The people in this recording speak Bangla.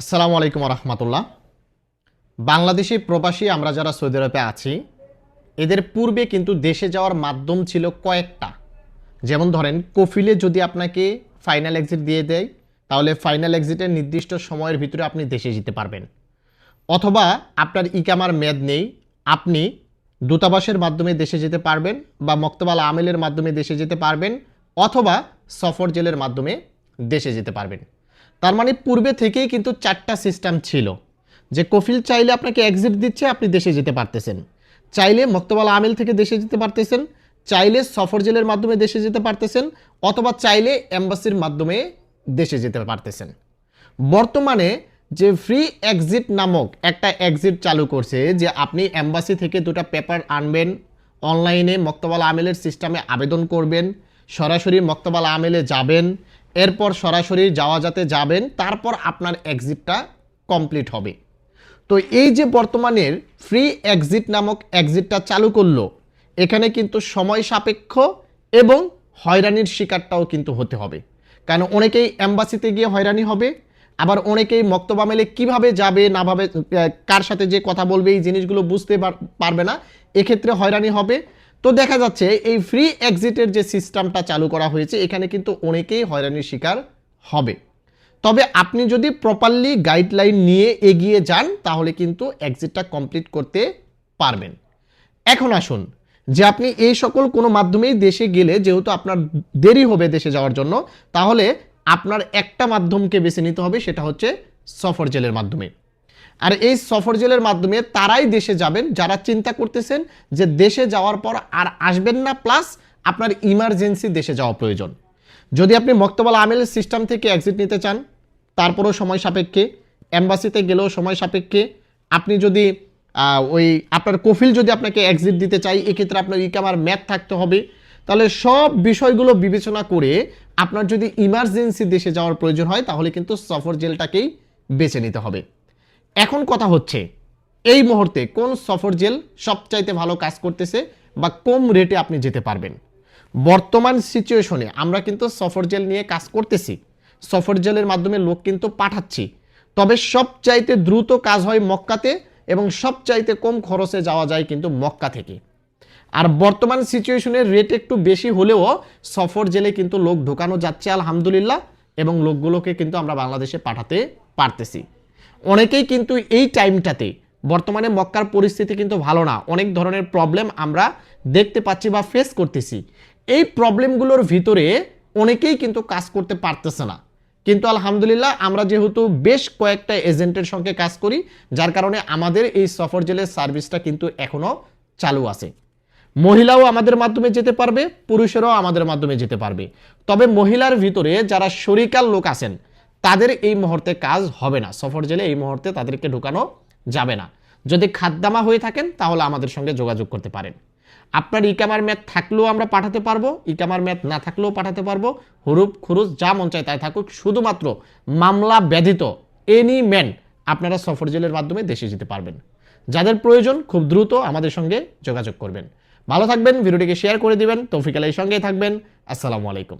আসসালামু আলাইকুম রহমতুল্লাহ বাংলাদেশি প্রবাসী আমরা যারা সৌদি আরবে আছি, এদের পূর্বে কিন্তু দেশে যাওয়ার মাধ্যম ছিল কয়েকটা। যেমন ধরেন, কফিলে যদি আপনাকে ফাইনাল এক্সিট দিয়ে দেয়, তাহলে ফাইনাল এক্সিটের নির্দিষ্ট সময়ের ভিতরে আপনি দেশে যেতে পারবেন। অথবা আপনার ইকামার মেয়াদ নেই, আপনি দূতাবাসের মাধ্যমে দেশে যেতে পারবেন বা মক্তবাল আমেলের মাধ্যমে দেশে যেতে পারবেন, অথবা সফর জেলের মাধ্যমে দেশে যেতে পারবেন। তার মানে পূর্বে থেকেই কিন্তু চারটা সিস্টেম ছিল। যে কফিল চাইলে আপনাকে এক্সিট দিচ্ছে, আপনি দেশে যেতে পারতেছেন। চাইলে মক্তবাল আমেল থেকে দেশে যেতে পারতেছেন। চাইলে সফর জেলের মাধ্যমে দেশে যেতে পারতেছেন। অথবা চাইলে এম্বাসির মাধ্যমে দেশে যেতে পারতেছেন। বর্তমানে যে ফ্রি এক্সিট নামক একটা এক্সিট চালু করছে, যে আপনি অ্যাম্বাসি থেকে দুটো পেপার আনবেন অনলাইনে মক্তবাল আমেলের সিস্টেমে আবেদন করবেন, সরাসরি মক্তবাল আমেলে যাবেন এরপর সরাসরি যাওয়া যাতে যাবেন, তারপর আপনার এক্সিটটা কমপ্লিট হবে। তো এই যে বর্তমানের ফ্রি এক্সিট নামক এক্সিটটা চালু করল, এখানে কিন্তু সময় সাপেক্ষ এবং হয়রানির শিকারটাও কিন্তু হতে হবে। কারণ অনেকেই অ্যাম্বাসিতে গিয়ে হয়রানি হবে, আবার অনেকেই মক্তবা মেলে কীভাবে যাবে, না ভাবে কার সাথে যে কথা বলবে, এই জিনিসগুলো বুঝতে পার- পারবে না, এক্ষেত্রে হয়রানি হবে। তো দেখা যাচ্ছে এই ফ্রি এক্সিটের যে সিস্টেমটা চালু করা হয়েছে, এখানে কিন্তু অনেকেই হয়রানির শিকার হবে। তবে আপনি যদি প্রপারলি গাইডলাইন নিয়ে এগিয়ে যান, তাহলে কিন্তু এক্সিটটা কমপ্লিট করতে পারবেন। এখন আসুন, যে আপনি এই সকল কোনো মাধ্যমেই দেশে গেলে, যেহেতু আপনার দেরি হবে দেশে যাওয়ার জন্য, তাহলে আপনার একটা মাধ্যমকে বেছে নিতে হবে, সেটা হচ্ছে সফর জেলের মাধ্যমে। আর এই সফর জেলের মাধ্যমে তারাই দেশে যাবেন, যারা চিন্তা করতেছেন যে দেশে যাওয়ার পর আর আসবেন না প্লাস আপনার ইমার্জেন্সি দেশে যাওয়া প্রয়োজন। যদি আপনি মক্তবাল আমেলের সিস্টেম থেকে এক্সিট নিতে চান, তারপরেও সময় সাপেক্ষে অ্যাম্বাসিতে গেলেও সময় সাপেক্ষে, আপনি যদি ওই আপনার কফিল যদি আপনাকে এক্সিট দিতে চাই এক্ষেত্রে আপনার ইকামার ম্যাথ থাকতে হবে। তাহলে সব বিষয়গুলো বিবেচনা করে আপনার যদি ইমার্জেন্সি দেশে যাওয়ার প্রয়োজন হয়, তাহলে কিন্তু সফর জেলটাকেই বেছে নিতে হবে। এখন কথা হচ্ছে, এই মুহূর্তে কোন সফর জেল সবচাইতে ভালো কাজ করতেছে বা কম রেটে আপনি যেতে পারবেন? বর্তমান সিচুয়েশনে আমরা কিন্তু সফর জেল নিয়ে কাজ করতেছি, সফর জেলের মাধ্যমে লোক কিন্তু পাঠাচ্ছি। তবে সবচাইতে দ্রুত কাজ হয় মক্কাতে এবং সবচাইতে কম খরচে যাওয়া যায় কিন্তু মক্কা থেকে। আর বর্তমান সিচুয়েশনের রেট একটু বেশি হলেও সফর জেলে কিন্তু লোক ঢোকানো যাচ্ছে, আলহামদুলিল্লাহ, এবং লোকগুলোকে কিন্তু আমরা বাংলাদেশে পাঠাতে পারতেছি। অনেকেই কিন্তু এই টাইমটাতে বর্তমানে মক্কার পরিস্থিতি কিন্তু ভালো না। অনেক ধরনের প্রবলেম আমরা দেখতে পাচ্ছি বা ফেস করতেছি। এই প্রবলেমগুলোর ভিতরে অনেকেই কিন্তু কাজ করতে পারতেছে না। কিন্তু আলহামদুলিল্লাহ আমরা যেহেতু বেশ কয়েকটা এজেন্টের সঙ্গে কাজ করি, যার কারণে আমাদের এই সফর জেলের সার্ভিসটা কিন্তু এখনও চালু আছে। মহিলাও আমাদের মাধ্যমে যেতে পারবে, পুরুষেরাও আমাদের মাধ্যমে যেতে পারবে। তবে মহিলার ভিতরে যারা শরিকাল লোক আছেন তাদের এই মুহূর্তে কাজ হবে না। সফর জেলে এই মুহূর্তে তাদেরকে ঢুকানো যাবে না। যদি খাদ্দামা হয়ে থাকেন, তাহলে আমাদের সঙ্গে যোগাযোগ করতে পারেন। আপনার ইকামার ম্যাথ থাকলেও আমরা পাঠাতে পারব, ইকামার ম্যাথ না থাকলেও পাঠাতে পারব। হুরুপ, খুরুজ, যা মন চায় তাই থাকুক। শুধুমাত্র মামলা ব্যতীত এনি ম্যান আপনারা সফর জেলের মাধ্যমে দেশে যেতে পারবেন। যাদের প্রয়োজন খুব দ্রুত আমাদের সঙ্গে যোগাযোগ করবেন। ভালো থাকবেন, ভিডিওটিকে শেয়ার করে দিবেন। তৌফিক আলাই সঙ্গেই থাকবেন। আসসালামু আলাইকুম।